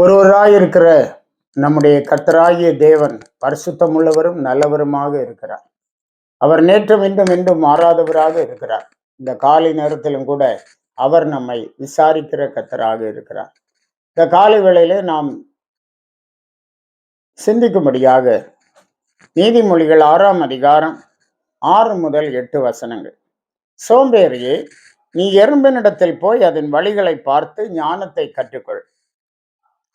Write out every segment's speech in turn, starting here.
கர்த்தராயிருக்கிற நம்முடைய கர்த்தராகிய தேவன் பரிசுத்தம் உள்ளவரும் நல்லவருமாக இருக்கிறார். அவர் நேற்றும் இன்றும் இன்றும் மாறாதவராக இருக்கிறார். இந்த காலை நேரத்திலும் கூட அவர் நம்மை விசாரிக்கிற கர்த்தராக இருக்கிறார். இந்த காலை வேளையிலே நாம் சிந்திக்கும்படியாக நீதிமொழிகள் ஆறாம் அதிகாரம் ஆறு முதல் எட்டு வசனங்கள். சோம்பேறியே நீ எறும்பினிடத்தில் போய் அதன் வழிகளை பார்த்து ஞானத்தை கற்றுக்கொள்.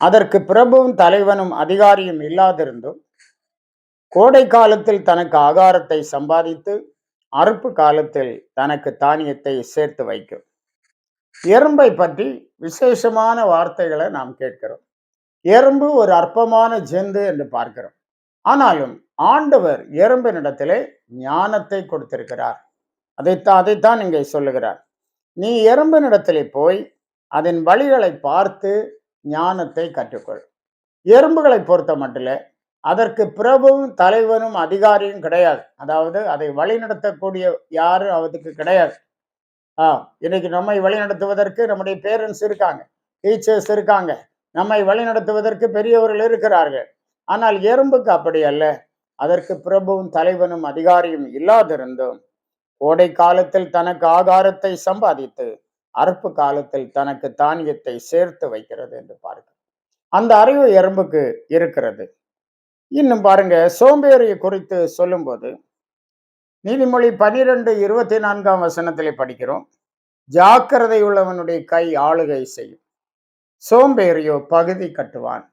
அதற்கு பிரபுவும் தலைவனும் அதிகாரியும் இல்லாதிருந்தும் கோடை காலத்தில் தனக்கு ஆகாரத்தை சம்பாதித்து அறுப்பு காலத்தில் தனக்கு தானியத்தை சேர்த்து வைக்கும். எறும்பை பற்றி விசேஷமான வார்த்தைகளை நாம் கேட்கிறோம். எறும்பு ஒரு அற்பமான ஜெந்து என்று பார்க்கிறோம். ஆனாலும் ஆண்டவர் எறும்பினிடத்திலே ஞானத்தை கொடுத்திருக்கிறார். அதைத்தான் அதைத்தான் இங்கே சொல்லுகிறார். நீ எறும்பினிடத்திலே போய் அதன் வழிகளை பார்த்து ஞானத்தை கற்றுக்கொள். எறும்புகளை பொறுத்த மட்டில் அதற்கு பிரபுவும் தலைவனும் அதிகாரியும் கிடையாது. அதாவது அதை வழிநடத்தக்கூடிய யாரும் அதுக்கு கிடையாது. ஆ இன்னைக்கு நம்மை வழிநடத்துவதற்கு நம்முடைய பேரண்ட்ஸ் இருக்காங்க டீச்சர்ஸ் இருக்காங்க. நம்மை வழிநடத்துவதற்கு பெரியவர்கள் இருக்கிறார்கள். ஆனால் எறும்புக்கு அப்படி அல்ல. அதற்கு பிரபுவும் தலைவனும் அதிகாரியும் இல்லாதிருந்தும் கோடை காலத்தில் தனக்கு ஆகாரத்தை சம்பாதித்து அறுப்பு காலத்தில் தனக்கு தானியத்தை சேர்த்து வைக்கிறது என்று பாருங்க அந்த அறிவு எறும்புக்கு இருக்கிறது. இன்னும் பாருங்க சோம்பேறியை குறித்து சொல்லும்போது நீதிமொழி பனிரெண்டு இருபத்தி நான்காம் வசனத்திலே படிக்கிறோம் ஜாக்கிரதை உள்ளவனுடைய கை ஆளுகை செய்யும். சோம்பேறியோ பகுதி கட்டுவான்.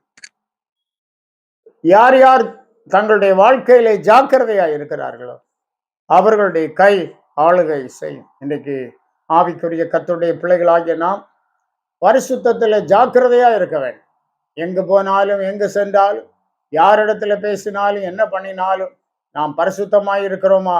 யார் யார் தங்களுடைய வாழ்க்கையிலே ஜாக்கிரதையா இருக்கிறார்களோ அவர்களுடைய கை ஆளுகை செய்யும். இன்றைக்கு ஆவிக்குரிய கத்துடைய பிள்ளைகளாகிய நாம் பரிசுத்தத்தில் ஜாக்கிரதையாக இருக்க வேண்டும். எங்கு போனாலும் எங்கு சென்றாலும் யாரிடத்துல பேசினாலும் என்ன பண்ணினாலும் நாம் பரிசுத்தமாக இருக்கிறோமா?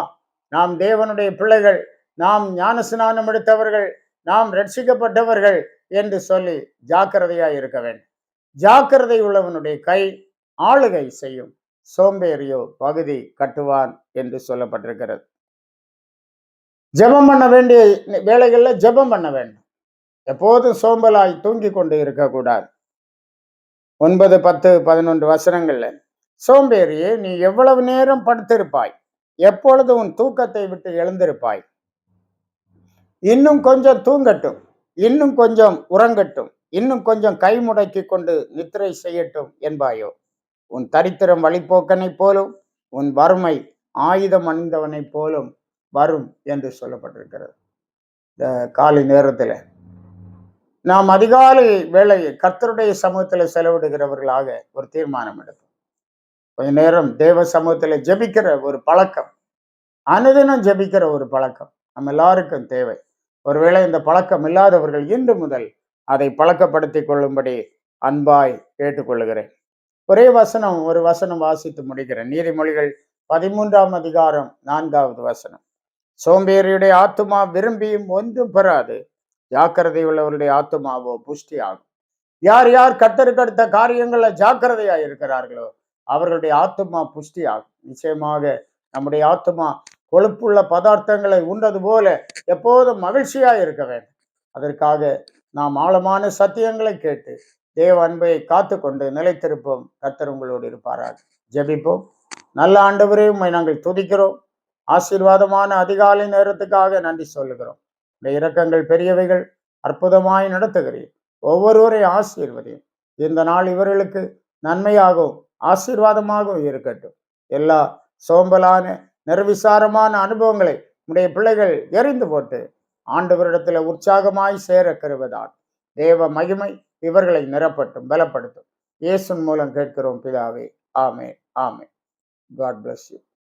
நாம் தேவனுடைய பிள்ளைகள் நாம் ஞானஸ்நானம் எடுத்தவர்கள் நாம் ரட்சிக்கப்பட்டவர்கள் என்று சொல்லி ஜாக்கிரதையாக இருக்க வேண்டும். ஜாக்கிரதை உள்ளவனுடைய கை ஆளுகை செய்யும். சோம்பேறியோ பகுதி கட்டுவான் என்று சொல்லப்பட்டிருக்கிறது. ஜெபம் பண்ண வேண்டிய வேலைகளில் ஜெபம் பண்ண வேண்டும். எப்போதும் சோம்பலாய் தூங்கி கொண்டு இருக்கக்கூடாது. ஒன்பது பத்து பதினொன்று வசனங்கள்ல சோம்பேறியே நீ எவ்வளவு நேரம் படுத்திருப்பாய்? எப்பொழுது உன் தூக்கத்தை விட்டு எழுந்திருப்பாய்? இன்னும் கொஞ்சம் தூங்கட்டும் இன்னும் கொஞ்சம் உறங்கட்டும் இன்னும் கொஞ்சம் கை முடக்கி கொண்டு நித்திரை செய்யட்டும் என்பாயோ? உன் தரித்திரம் வழிபோக்கனைப் போலும் உன் வறுமை ஆயுதம் அணிந்தவனைப் போலும் வரும் என்று சொல்லப்பட்டிருக்கிறது. இந்த காலை நேரத்தில் நாம் அதிகாலை வேலையை கர்த்தருடைய சமூகத்தில் செலவிடுகிறவர்களாக ஒரு தீர்மானம் எடுப்போம் கொஞ்ச நேரம் தேவ சமூகத்தில் ஜெபிக்கிற ஒரு பழக்கம் அனுதினம் ஜெபிக்கிற ஒரு பழக்கம் நம்ம எல்லாருக்கும் தேவை. ஒருவேளை இந்த பழக்கம் இல்லாதவர்கள் இன்று முதல் அதை பழக்கப்படுத்தி கொள்ளும்படி அன்பாய் கேட்டுக்கொள்கிறேன். ஒரே வசனம் ஒரு வசனம் வாசித்து முடிக்கிறேன். நீதிமொழிகள் பதிமூன்றாம் அதிகாரம் நான்காவது வசனம். சோம்பேறியுடைய ஆத்துமா விரும்பியும் ஒன்றும் பெறாது. ஜாக்கிரதை உள்ளவருடைய ஆத்துமாவோ புஷ்டி ஆகும் யார் யார் கத்தருக்கடுத்த காரியங்களில் காரியங்கள்ல ஜாக்கிரதையா இருக்கிறார்களோ அவர்களுடைய ஆத்துமா புஷ்டி ஆகும் நிச்சயமாக நம்முடைய ஆத்துமா கொழுப்புள்ள பதார்த்தங்களை உண்டது போல எப்போதும் மகிழ்ச்சியா இருக்க வேண்டும். அதற்காக நாம் ஆழமான சத்தியங்களை கேட்டு தேவ அன்பை காத்து கொண்டு நிலைத்திருப்போம். கத்தர் உங்களோடு இருப்பாராக. ஜெபிப்போம். நல்ல ஆண்டவரையும் நாங்கள் துதிக்கிறோம். ஆசீர்வாதமான அதிகாலை நேரத்துக்காக நன்றி சொல்லுகிறோம். இந்த இரக்கங்கள் பெரியவைகள் அற்புதமாய் நடத்துகிறேன் ஒவ்வொருவரையும் ஆசீர்வதியும். இந்த நாள் இவர்களுக்கு நன்மையாகவும் ஆசீர்வாதமாகவும் இருக்கட்டும். எல்லா சோம்பலான நிர்விசாரமான அனுபவங்களை உடைய பிள்ளைகள் எரிந்து போட்டு ஆண்டவரிடத்தில் உற்சாகமாய் சேர கருவதால் தேவ மகிமை இவர்களை நிரப்பட்டும் பலப்படுத்தும். இயேசுன் மூலம் கேட்கிறோம் பிதாவே. ஆமே ஆமே காட் பிளஸ் யூ